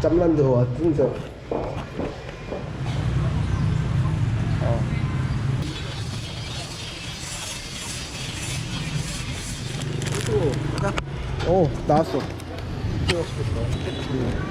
짬란드와 뜬서 어. 나왔어. 음,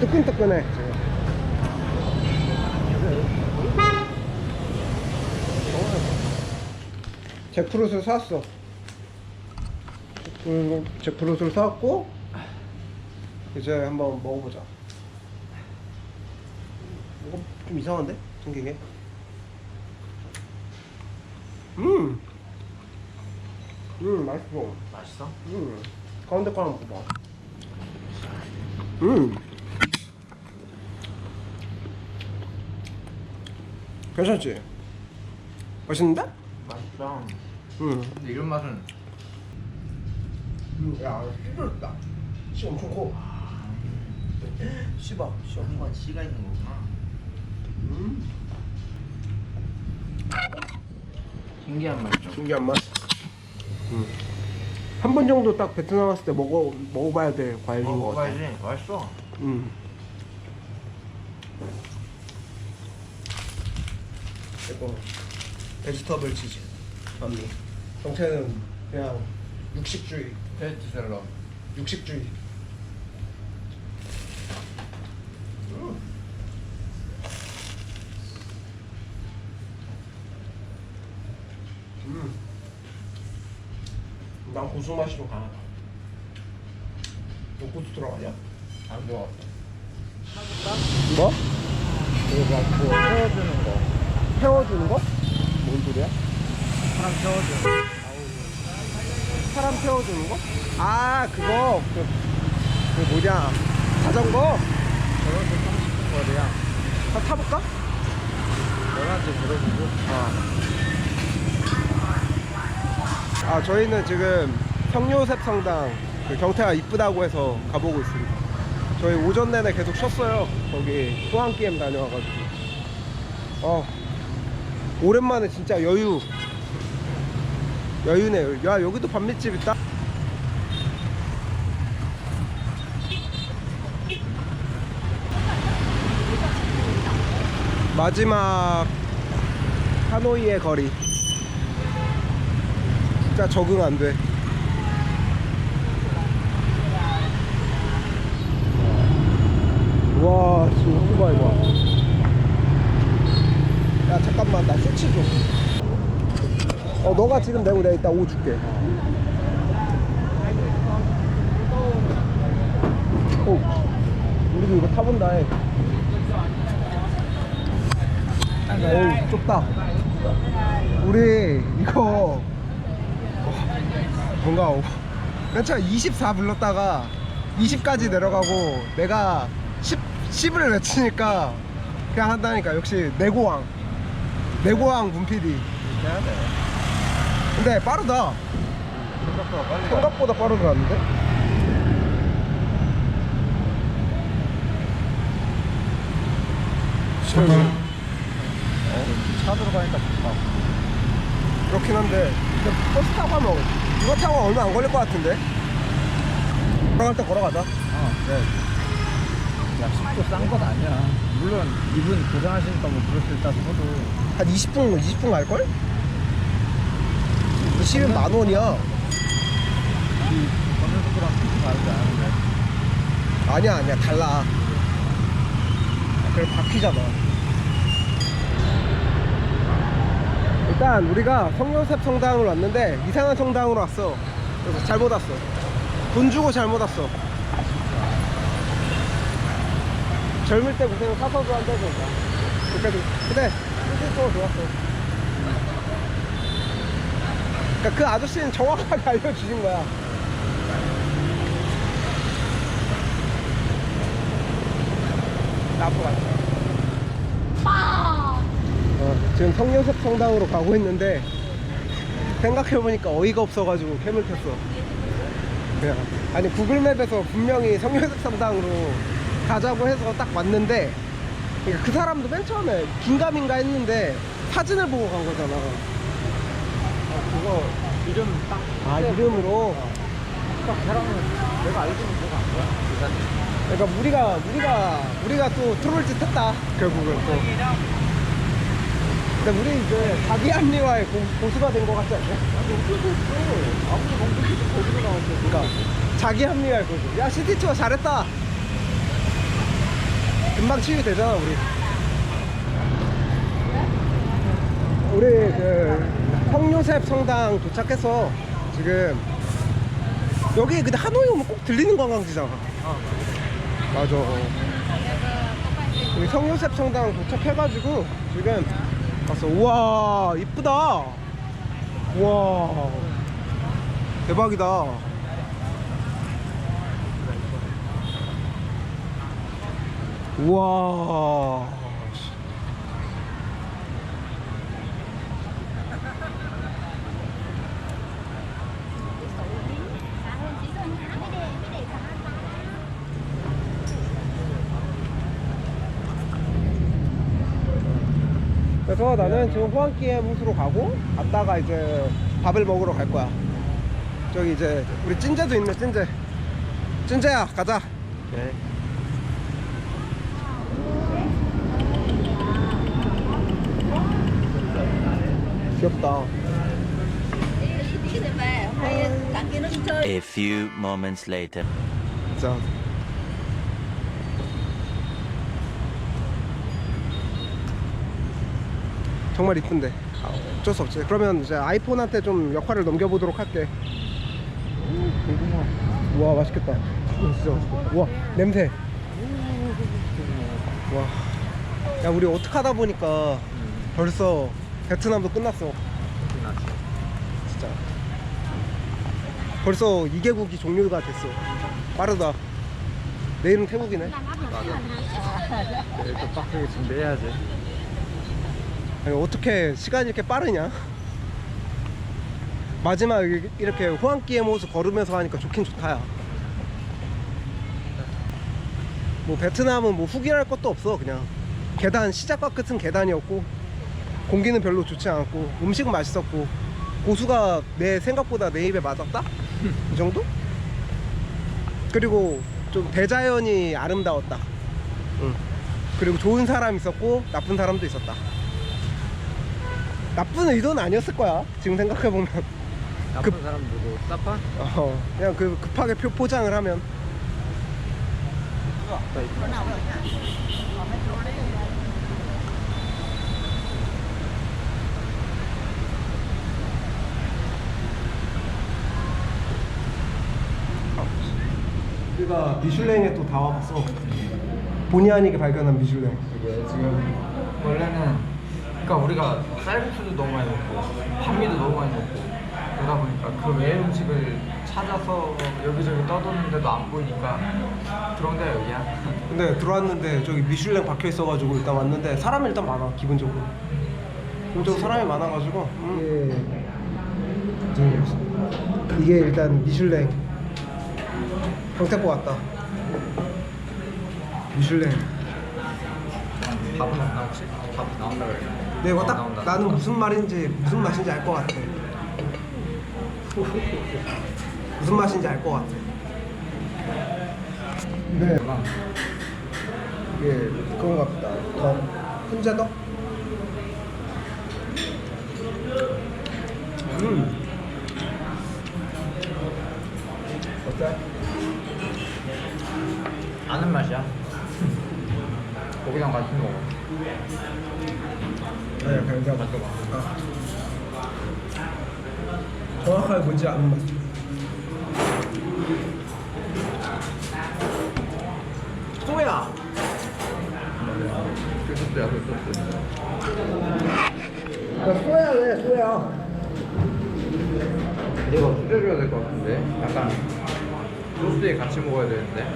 뜨끈뜨끈해. 사왔어. 그리고 잭프루트를 사왔고 이제 한번 먹어보자 이거 좀 이상한데? 생기게 음! 음 맛있어 맛있어? 음 가운데 거 한번 봐봐 음 괜찮지? 맛있는데? 맛있다. 음. 근데 이런 맛은 음, 야, 씨졌다. 씨 엄청 커. 씨봐, 씨. 한번 씨가 있는 거구나. 음. 신기한 맛이죠. 신기한 맛. 음. 한번 정도 딱 베트남 왔을 때 먹어 먹어봐야 돼 과일인 어, 거 같아. 먹어야지. 맛있어. 음. 이거 베지터블 치즈. 언니. 정체는 그냥 육식주의. 베스트셀러. 육식주의. 음. 음. 난 고수 맛이 좀 강하다. 너 고수 들어가냐? 안 좋아. 뭐? 그리고 뭐 태워주는 거. 태워주는 거? 뭔 소리야? 사람 태워주는 사람 태워주는 거? 아 그거 그, 그 뭐냐 자전거? 저것도 30분 거리야. 다 타볼까? 얼마인지 물어보고. 아 저희는 지금 성요셉 성당 그 경태가 이쁘다고 해서 가보고 있습니다. 저희 오전 내내 계속 쉬었어요. 거기 또한 게임 다녀와가지고. 어 오랜만에 진짜 여유. 여유네. 여유. 야 여기도 반미집 있다. 마지막 하노이의 거리. 진짜 적응 안 돼. 와, 지금 후바 이거. 야, 잠깐만, 나 수치 좀. 어, 너가 지금 내고 내가 이따 오 줄게. 오, 우리도 이거 타본다 해. 어우, 좁다. 우리 이거 뭔가 맨 처음 24 불렀다가 20까지 내려가고 내가 10, 10을 외치니까 그냥 한다니까. 역시 내고왕. 내고왕 문PD. 해야 돼. 근데 빠르다. 생각보다 빨리 가. 생각보다 빠르더라는데? 어, 차 들어가니까 좋다. 그렇긴 한데 버스 타고 가면 이거 타고 얼마 안 걸릴 것 같은데 걸어갈 때 걸어가자 어, 네. 야, 10도 싼 건 아니야. 물론 이분 고생하시니까 뭐 그럴 수 있다 쳐도 한 20분 20분 갈걸? 10은 만 원이야 이 걷는 속도랑 크게 다르지 않은데. 아니야 아니야 달라 그래 바뀌잖아 일단 우리가 성요셉 성당으로 왔는데 이상한 성당으로 왔어. 그래서 잘못 왔어. 돈 주고 잘못 왔어. 젊을 때 고생을 사서도 한다고 그래도 근데 실질적으로 좋았어. 그러니까 그 아저씨는 정확하게 알려주신 거야. 나 앞으로 갈게. 어, 지금 성녀섭 성당으로 가고 있는데 생각해보니까 어이가 없어가지고 캠을 켰어. 그냥 아니 구글맵에서 분명히 성녀섭 성당으로 가자고 해서 딱 왔는데 그러니까 그 사람도 맨 처음에 긴가민가 했는데 사진을 보고 간 거잖아. 그거 이름 딱. 아 이름으로 아까 그 사람은 내가 알려주면 뭐가 안 거야? 기사님. 그러니까 우리가 우리가 우리가 또 트롤 짓 했다 결국은 또. 근데 우리 이제 자기 합리화의 고, 고수가 된 것 같지 않냐? 아무도 공격해도 거기서 나왔는데. 그러니까 자기 합리화의 고수. 야 시티츠가 잘했다. 금방 치유되잖아 우리. 우리 그 성요셉 성당 도착해서 지금 여기 근데 하노이 오면 꼭 들리는 관광지잖아. 어. 맞아. 우리 성요셉 성당 도착해가지고 지금 갔어. 우와 이쁘다. 우와 대박이다. 우와. 그래서 나는 지금 호안기엠 호수로 가고 갔다가 이제 밥을 먹으러 갈 거야. 저기 이제 우리 찐재도 있네 찐재. 찐재야 가자. 네. 귀엽다. A few moments later. 진 정말 이쁜데. 아, 어쩔 수 없지. 그러면 이제 아이폰한테 좀 역할을 넘겨보도록 할게. 우와 맛있겠다. 오, 진짜 맛있겠다. 우와 냄새. 와. 야 우리 어떻게 하다 보니까 벌써 베트남도 끝났어. 진짜. 벌써 2개국이 종료가 됐어. 빠르다. 내일은 태국이네. 내일 또 빡세게 준비해야지. 어떻게 시간이 이렇게 빠르냐? 마지막 이- 이렇게 후안기의 모습 걸으면서 하니까 좋긴 좋다야. 뭐 베트남은 뭐 후기할 것도 없어 그냥 계단 시작과 끝은 계단이었고 공기는 별로 좋지 않았고 음식은 맛있었고 고수가 내 생각보다 내 입에 맞았다 이 정도? 그리고 좀 대자연이 아름다웠다. 응. 그리고 좋은 사람 있었고 나쁜 사람도 있었다. 나쁜 의도는 아니었을 거야. 지금 생각해 보면. 나쁜 그- 사람 누구? 사파? 어, 그냥 그 급하게 표 포장을 하면. 우리가 미슐랭에 또 다 와봤어. 본의 아니게 발견한 미슐랭. 이게 지금 원래는 그러니까 우리가 쌀국수도 너무 많이 먹고 반미도 너무 많이 먹고 그러다 보니까 그 외의 음식을 찾아서 여기저기 떠도는데도 안 보이니까 들어온 데가 여기야. 근데 들어왔는데 저기 미슐랭 박혀 있어가지고 일단 왔는데 사람이 일단 많아 기본적으로. 기본적으로 사람이 많아가지고. 이게 이게 일단 미슐랭 황태포 같다. 미슐랭. 밥은 안 나오지? 밥 나온다 그래. 내가 어, 딱 나온다. 나는 무슨 말인지 무슨 맛인지 알 것 같아. 무슨 맛인지 알 것 같아. 네. 이게 그건가 보다. 덕 훈제덕. 음. 어때? 아는 맛이야. 고기랑 같이 먹어. 네, 그냥 제가 맡겨봐. 정확하게 뭔지 아는 맛. 소야. 그 소스야, 그 소스. 야, 소야래, 소야. 이거 수제줘야 될 것 같은데? 약간 소스에 같이 먹어야 되는데.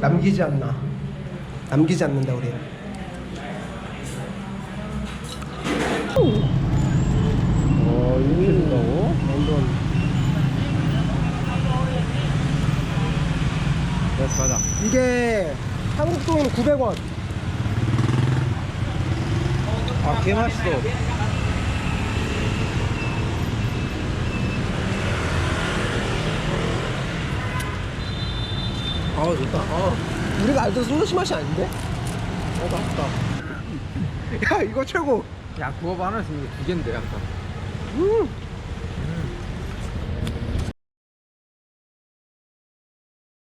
남기지 않나. 남기지 않는다 우리. 어, 이렇게 된다고? 완전. 맞아. 이게 한국 돈은 900원. 아, 개 맛있어. 아 좋다. 아, 우리가 알던 슬러시 맛이 아닌데? 어 맛있다. 야 이거 최고. 야, 구워 하나씩 이거 두 개인데, 약간. 음